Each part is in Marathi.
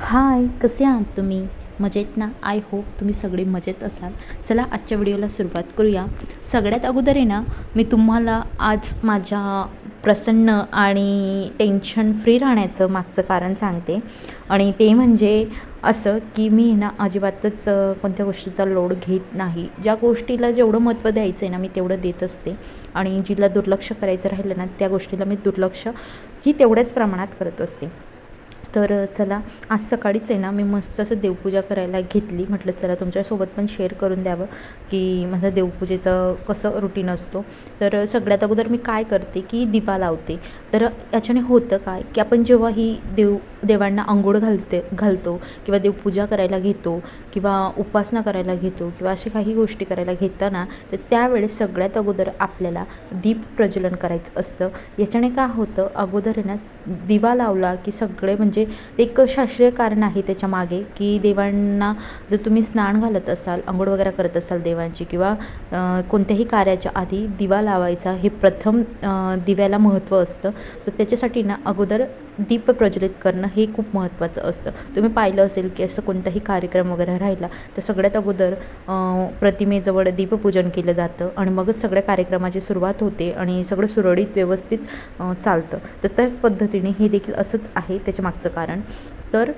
हाय कसे आहात तुम्ही? मजेत ना? आय होप तुम्ही सगळे मजेत असाल. चला आजच्या व्हिडिओला सुरुवात करूया. सगळ्यात अगोदर आहे ना मी तुम्हाला आज माझ्या प्रसन्न आणि टेन्शन फ्री राहण्याचं मागचं कारण सांगते. आणि ते म्हणजे असं की मी ना अजिबातच कोणत्या गोष्टीचा लोड घेत नाही. ज्या गोष्टीला जेवढं महत्त्व द्यायचं आहे ना मी तेवढं देत असते. आणि जिला दुर्लक्ष करायचं राहिलं ना त्या गोष्टीला मी दुर्लक्ष ही तेवढ्याच प्रमाणात करत असते. तर चला आज सकाळीच आहे ना मी मस्त असं देवपूजा करायला घेतली. म्हटलं चला तुमच्यासोबत पण शेअर करून द्यावं की माझं देवपूजेचं कसं रुटीन असतो. तर सगळ्यात अगोदर मी काय करते की दिवा लावते. तर याच्याने होतं काय की आपण जेव्हा ही देव देवांना आंघोळ घालते घालतो किंवा देवपूजा करायला घेतो किंवा उपासना करायला घेतो किंवा अशा काही गोष्टी करायला घेताना तर त्यावेळेस सगळ्यात अगोदर आपल्याला दीप प्रज्वलन करायचं असतं. याच्याने काय होतं? अगोदर आहे ना दिवा लावला की सगळे म्हणजे एक शास्त्रीय कारण आहे त्याच्यामागे की देवांना जर तुम्ही स्नान घालत असाल आंघोळ वगैरे करत असाल देवांची किंवा कोणत्याही कार्याच्या आधी दिवा लावायचा हे प्रथम दिव्याला महत्त्व असतं. तर त्याच्यासाठी ना अगोदर दीप प्रज्वलित करणं हे खूप महत्त्वाचं असतं. तुम्ही पाहिलं असेल की असं कोणताही कार्यक्रम वगैरे राहिला तर सगळ्यात अगोदर प्रतिमेजवळ दीपपूजन केलं जातं आणि मगच सगळ्या कार्यक्रमाची सुरुवात होते आणि सगळं सुरळीत व्यवस्थित चालतं. तर त्याच पद्धतीने हे देखील असंच आहे त्याच्या मागचं कारण. तर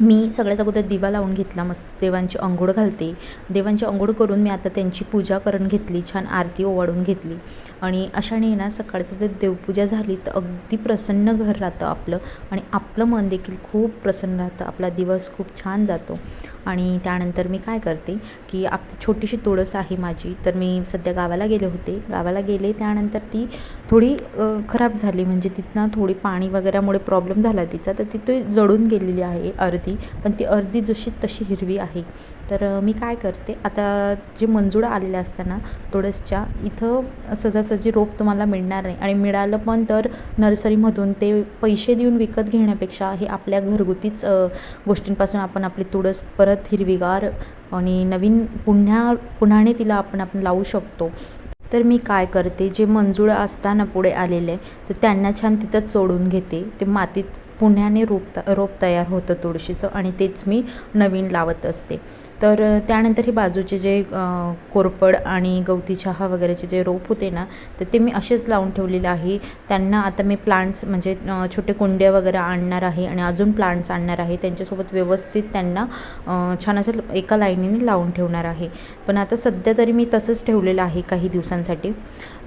मी सगळ्यात अगोदर दिवा लावून घेतला मस्त देवांची अंघोळ घालते. देवांची अंघोळ करून मी आता त्यांची पूजा करून घेतली छान आरती ओवाळून घेतली. आणि अशाने ना सकाळचं जर देवपूजा झाली तर अगदी प्रसन्न घर राहतं आपलं. आणि आपलं मन देखील खूप प्रसन्न राहतं. आपला दिवस खूप छान जातो. आणि त्यानंतर मी काय करते की आप छोटीशी तुळस आहे माझी. तर मी सध्या गावाला गेले होते. गावाला गेले त्यानंतर ती थोडी खराब झाली. म्हणजे तिथनं थोडी पाणी वगैरेमुळे प्रॉब्लेम झाला तिचा. तर तिथे जळून गेलेली आहे अर्धी. पण ती अर्धी जशी तशी हिरवी आहे. तर मी काय करते आता जे मंजुळं आलेले असताना तुळसच्या इथं सहजासहजी रोप तुम्हाला मिळणार नाही. आणि मिळालं पण तर नर्सरीमधून ते पैसे देऊन विकत घेण्यापेक्षा हे आपल्या घरगुतीच गोष्टींपासून आपण आपली तुळस परत हिरवीगार आणि नवीन पुन्हा पुन्हाने तिला आपण आपण लावू शकतो. तर मी काय करते? जे मंजूळ असताना पुढे आलेले तर त्यांना छान तिथं चोडून घेते. ते मातीत पुण्याने रोप त रोप तयार होतं तुळशीचं आणि तेच मी नवीन लावत असते. तर त्यानंतर हे बाजूचे जे कोरपड आणि गवती चहा वगैरेचे जे रोप होते ना तर ते मी असेच लावून ठेवलेले आहे. त्यांना आता मी प्लांट्स म्हणजे छोटे कुंड्या वगैरे आणणार आहे आणि अजून प्लांट्स आणणार आहे. त्यांच्यासोबत व्यवस्थित त्यांना छान असं एका लाईनीने लावून ठेवणार आहे. पण आता सध्या तरी मी तसंच ठेवलेलं आहे काही दिवसांसाठी.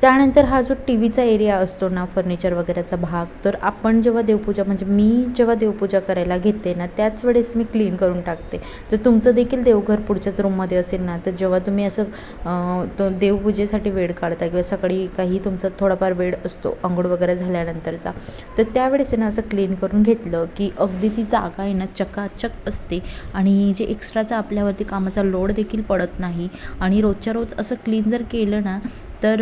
त्यानंतर हा जो टी व्हीचा एरिया असतो ना फर्निचर वगैरेचा भाग तर आपण जेव्हा देवपूजा म्हणजे मी जेव्हा देवपूजा करायला घेते ना त्याच वेळेस मी क्लीन करून टाकते. जर तुमचं देखील देव घर पुढच्याच रूममध्ये असेल ना तर जेव्हा तुम्ही असं तो देवपूजेसाठी वेळ काढता किंवा सकाळी काही तुमचा थोडाफार वेळ असतो आंघोळ वगैरे झाल्यानंतरचा तर त्यावेळेस आहे ना असं क्लीन करून घेतलं की अगदी ती जागा आहे ना चकाचक असते आणि जे एक्स्ट्राचा आपल्यावरती कामाचा लोड देखील पडत नाही आणि रोजच्या रोज असं क्लीन जर केलं ना तर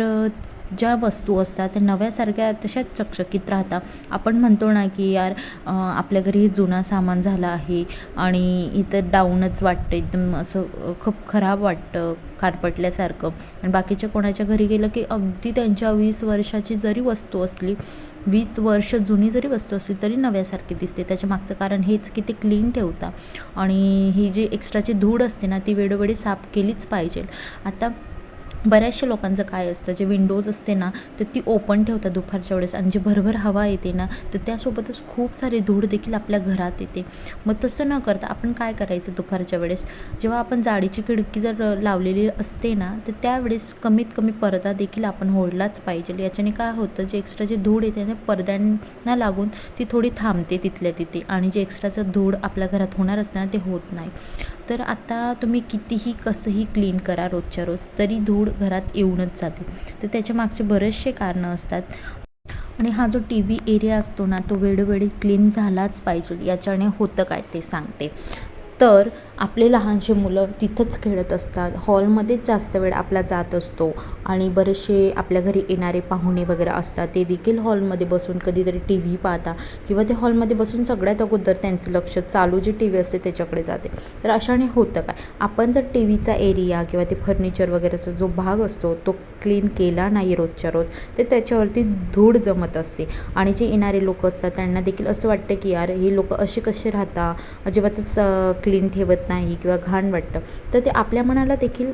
ज्या वस्तू असतात त्या नव्यासारख्या तशाच चकचकीत राहतात आपण म्हणतो ना की यार आपल्या घरी जुना सामान झालं आहे आणि इथं डाऊनच वाटतं एकदम असं खूप खराब वाटतं कारपटल्यासारखं. आणि बाकीच्या कोणाच्या घरी गेलं की अगदी त्यांच्या वीस वर्षाची जरी वस्तू असली वीस वर्ष जुनी जरी वस्तू असली तरी नव्यासारखी दिसते. त्याच्या मागचं कारण हेच की ते क्लीन ठेवता. आणि ही जी एक्स्ट्राची धूळ असते ना ती वेळोवेळी साफ केलीच पाहिजे. आता बऱ्याचशा लोकांचं काय असतं जे विंडोज असते ना तर ती ओपन ठेवतात दुपारच्या वेळेस आणि जे भरभर हवा येते ना तर त्यासोबतच खूप सारी धूळ देखील आपल्या घरात येते. मग तसं न करता आपण काय करायचं दुपारच्या वेळेस? जेव्हा आपण जाडीची खिडकी जर लावलेली असते ना तर त्यावेळेस कमीत कमी पडदा देखील आपण होडलाच पाहिजे. याच्याने काय होतं जे एक्स्ट्रा जे धूळ येते ना पडद्यांना लागून ती थोडी थांबते तिथल्या तिथे आणि जे एक्स्ट्राचं धूळ आपल्या घरात होणार असते ना ते होत नाही. तर आता तुम्ही कितीही कसंही क्लीन करा रोजच्या रोज तरी धूळ घरात येऊनच जाते. तर त्याच्या मागचे बरेचसे कारणं असतात. आणि हा जो टी व्ही एरिया असतो ना तो वेळोवेळी क्लीन झालाच पाहिजे. याच्याने होतं काय ते सांगते. तर आपले लहानसे मुलं तिथंच खेळत असतात. हॉलमध्येच जास्त वेळ आपला जात असतो आणि बरेचसे आपल्या घरी येणारे पाहुणे वगैरे असतात. ते देखील हॉलमध्ये बसून कधीतरी टी व्ही पाहता किंवा ते हॉलमध्ये बसून सगळ्यात अगोदर त्यांचं लक्ष चालू जी टी व्ही असते त्याच्याकडे जाते. तर अशाने होतं काय? आपण जर टी व्हीचा एरिया किंवा ते फर्निचर वगैरेचा जो भाग असतो तो क्लीन केला नाही रोजच्या रोज तर त्याच्यावरती धूळ जमत असते. आणि जे येणारे लोक असतात त्यांना देखील असं वाटतं की यार हे लोक असे कसे राहता? अजिबातच क्लीन क्लीन ठेवत नाही किंवा घाण वाटतं तर ते आपल्या मनाला देखील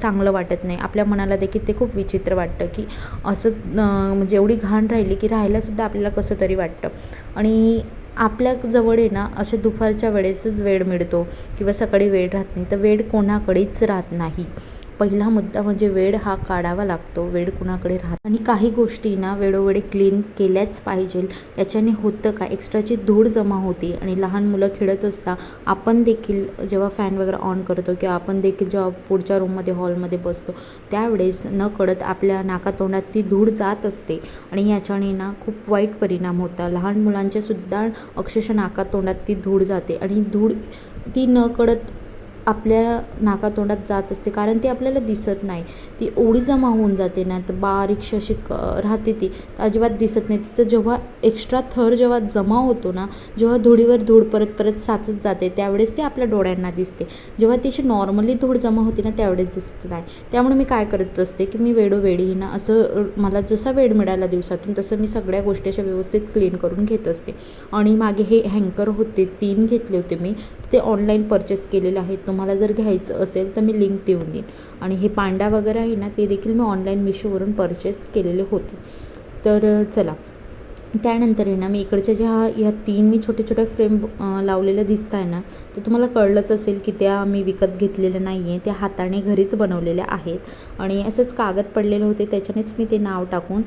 चांगलं वाटत नाही. आपल्या मनाला देखील ते खूप विचित्र वाटतं की असं म्हणजे एवढी घाण राहिली की राहायलासुद्धा आपल्याला कसं तरी वाटतं. आणि आपल्या जवळ आहे ना असे दुपारच्या वेळेसच वेळ मिळतो किंवा सकाळी वेळ राहत नाही तर वेळ कोणाकडेच राहत नाही. पहिला मुद्दा म्हणजे वेळ हा काढावा लागतो. वेळ कुणाकडे राहत आणि काही गोष्टी ना वेळोवेळी क्लीन केल्याच पाहिजे. याच्याने होतं का एक्स्ट्राची धूळ जमा होते आणि लहान मुलं खेळत असता आपण देखील जेव्हा फॅन वगैरे ऑन करतो किंवा आपण देखील जेव्हा पुढच्या रूममध्ये हॉलमध्ये बसतो त्यावेळेस न कळत आपल्या नाकातोंडात ती धूळ जात असते आणि याच्याने ना खूप वाईट परिणाम होता. लहान मुलांचे सुद्धा अक्षरशः नाकातोंडात ती धूळ जाते आणि धूळ ती न कळत आपल्या नाकातोंडात जात असते कारण ती आपल्याला दिसत नाही. ती ओढी जमा होऊन जाते ना तर बारीकशी अशी क राहते ती. अजिबात दिसत नाही. तिचं जेव्हा एक्स्ट्रा थर जेव्हा जमा होतो ना जेव्हा धुळीवर धूळ परत परत साचत जाते त्यावेळेस ती आपल्या डोळ्यांना दिसते. जेव्हा ती अशी नॉर्मली धूळ जमा होते ना त्यावेळेस दिसत नाही. त्यामुळे मी काय करत असते की मी वेळोवेळी ना असं मला जसा वेळ मिळाला दिवसातून तसं मी सगळ्या गोष्टी अशा व्यवस्थित क्लीन करून घेत असते. आणि मागे हे हँकर होते तीन घेतले होते मी. ते ऑनलाईन परचेस केलेले आहेत. तुम्हाला जर घ्यायचं असेल तर मी लिंक देऊन देईन. आणि हे पांडा वगैरे आहे ना ते देखील मी ऑनलाईन मिशोवरून परचेस केलेले होते. तर चला. त्यानंतर आहे ना मी इकडच्या ज्या ह्या तीन मी छोटे छोटे फ्रेम लावलेल्या दिसत आहे ना तर तुम्हाला कळलंच असेल की त्या मी विकत घेतलेल्या नाही आहे त्या हाताने घरीच बनवलेल्या आहेत. आणि असंच कागद पडलेले होते त्याच्यानेच मी ते नाव टाकून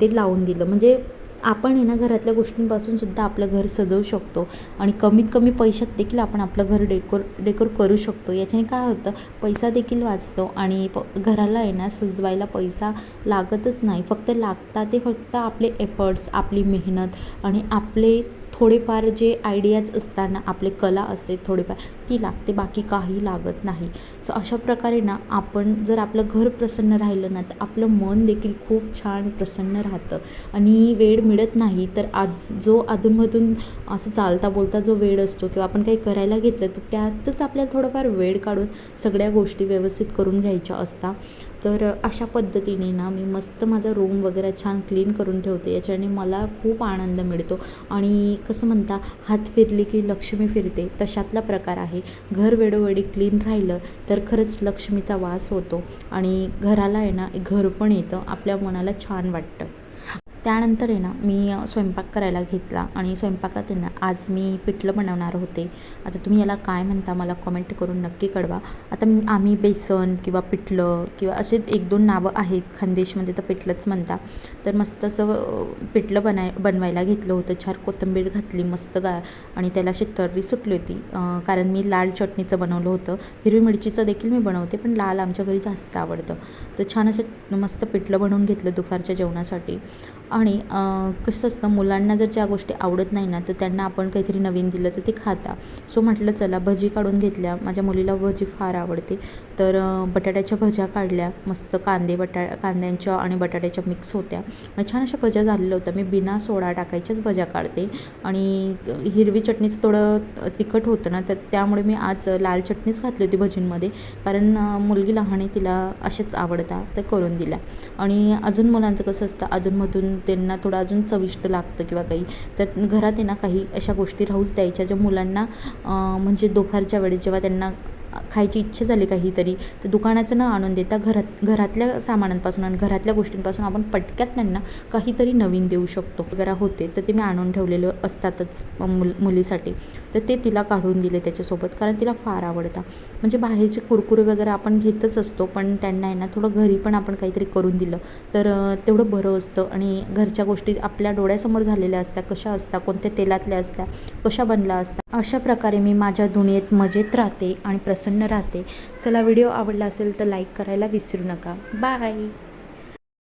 ते लावून दिलं. म्हणजे आपण आहे ना घरातल्या गोष्टींपासून सुद्धा आपलं घर सजवू शकतो आणि कमीत कमी पैशात देखील आपण आपलं घर डेकोर डेकोर करू शकतो. याच्याने काय होतं पैसा देखील वाचतो आणि प घराला आहे ना सजवायला पैसा लागतच नाही. फक्त लागतात ते फक्त आपले एफर्ट्स आपली मेहनत आणि आपले थोडेफार जे आयडियाज असताना आपले कला असते थोडेफार ती लागते बाकी काही लागत नाही. सो अशा प्रकारे ना आपण जर आपलं घर प्रसन्न राहिलं ना तर आपलं मन देखील खूप छान प्रसन्न राहतं. आणि वेळ मिळत नाही तर आ जो अधूनमधून असं चालता बोलता जो वेळ असतो किंवा आपण काही करायला घेतलं तर त्यातच आपल्याला थोडंफार वेळ काढून सगळ्या गोष्टी व्यवस्थित करून घ्यायच्या असतात तर अशा पद्धतीने ना मी मस्त माझा रूम वगैरे छान क्लीन करून ठेवते. याच्याने मला खूप आनंद मिळतो. आणि कसं म्हणता हात फिरली की लक्ष्मी फिरते तशातला प्रकार आहे. घर वेळोवेळी क्लीन राहिलं तर खरंच लक्ष्मीचा वास होतो आणि घराला आहे ना घर पण येतं आपल्या मनाला छान वाटतं. त्यानंतर आहे ना मी स्वयंपाक करायला घेतला आणि स्वयंपाकात आहे ना आज मी पिठलं बनवणार होते. आता तुम्ही याला काय म्हणता मला कमेंट करून नक्की कळवा. आता मी आम्ही बेसन किंवा पिठलं किंवा असे एक दोन नावं आहेत खानदेशमध्ये तर पिठलंच म्हणता. तर मस्त असं पिठलं बनाय बनवायला घेतलं होतं. छान कोथिंबीर घातली मस्त गा आणि त्याला अशी तर्री सुटली होती. कारण मी लाल चटणीचं बनवलं होतं. हिरवी मिरचीचं देखील मी बनवते पण लाल आमच्या घरी जास्त आवडतं. तर छान असं मस्त पिठलं बनवून घेतलं दुपारच्या जेवणासाठी. आणि कसं असतं मुलांना जर ज्या गोष्टी आवडत नाही ना तर त्यांना आपण काहीतरी नवीन दिलं तर ते खाता. सो म्हटलं चला भजी काढून घेतल्या. माझ्या मुलीला भजी फार आवडते. तर बटाट्याच्या भज्या काढल्या. मस्त कांदे बटा कांद्यांच्या आणि बटाट्याच्या मिक्स होत्या. आणि छान अशा भज्या झालेल्या होत्या. मी बिना सोडा टाकायच्याच भज्या काढते. आणि हिरवी चटणीचं थोडं तिखट होतं ना तर त्यामुळे मी आज लाल चटणीच घातली होती भजींमध्ये. कारण मुलगी लहान आहे तिला असेच आवडता तर करून दिल्या. आणि अजून मुलांचं कसं असतं अधूनमधून त्यांना थोडं अजून चविष्ट लागतं किंवा काही. तर घरात आहे ना काही अशा गोष्टी राहूच द्यायच्या ज्या मुलांना म्हणजे दुपारच्या वेळेस जेव्हा त्यांना खायची इच्छा झाली काहीतरी तर दुकानाचं न आणून देता घरात घरातल्या सामानांपासून आणि घरातल्या गोष्टींपासून आपण पटक्यात त्यांना काहीतरी नवीन देऊ शकतो. वगैरे होते तर ते मी आणून ठेवलेलं असतातच मुल मुलीसाठी. तर ते तिला काढून दिले त्याच्यासोबत कारण तिला फार आवडतं. म्हणजे बाहेरचे कुरकुरे वगैरे आपण घेतच असतो पण त्यांना आहे ना थोडं घरी पण आपण काहीतरी करून दिलं. तर तेवढं बरं असतं. आणि घरच्या गोष्टी आपल्या डोळ्यासमोर झालेल्या असतात कशा असतात कोणत्या तेलातल्या असतात कशा बनल्या असतात. अशा प्रकारे मी माझ्या दुनियेत मजेत राहते आणि प्रसन्न राहते. चला व्हिडिओ आवडला असेल तर लाईक करायला विसरू नका. बाय